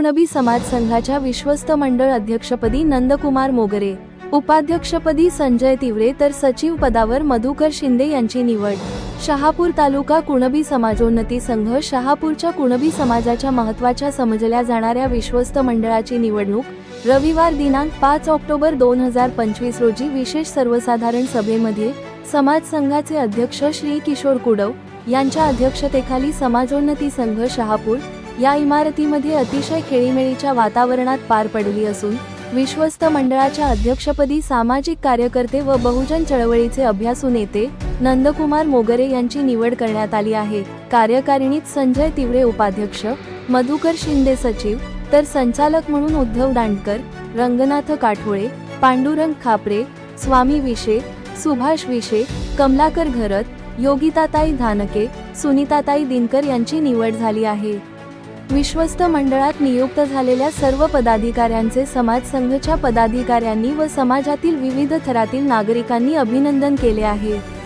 कुणबी समाज संघाच्या विश्वस्त मंडळ अध्यक्षपदी नंदकुमार मोगरे उपाध्यक्षपदी संजय तिवरे तर सचिव पदावर मधुकर शिंदे यांची निवड. शहापूर तालुका कुणबी समाजोन्नती संघ शहापूरच्या कुणबी समाजाच्या महत्त्वाच्या समजल्या जाणाऱ्या विश्वस्त मंडळाची निवडणूक रविवार दिनांक पाच ऑक्टोबर दोन हजार पंचवीस रोजी विशेष सर्वसाधारण सभेमध्ये समाज संघाचे अध्यक्ष श्री किशोर कुडव यांच्या अध्यक्षतेखाली समाजोन्नती संघ शहापूर या इमारतीमध्ये अतिशय खेळीमेळीच्या वातावरणात पार पडली असून विश्वस्त मंडळाच्या अध्यक्षपदी सामाजिक कार्यकर्ते व बहुजन चळवळीचे अभ्यासू नेते नंदकुमार मोगरे यांची निवड करण्यात आली आहे. कार्यकारिणीत संजय तिवडे उपाध्यक्ष मधुकर शिंदे सचिव तर संचालक म्हणून उद्धव दांडकर रंगनाथ काठोळे पांडुरंग खापरे स्वामी विशे सुभाष विशे कमलाकर घरत योगिताताई धानके सुनीताताई दिनकर यांची निवड झाली आहे. विश्वस्त मंडळात नियुक्त झालेल्या सर्व पदाधिकाऱ्यांचे समाज संघच्या पदाधिकाऱ्यांनी व समाजातील विविध थरातील नागरिकांनी अभिनंदन केले आहे.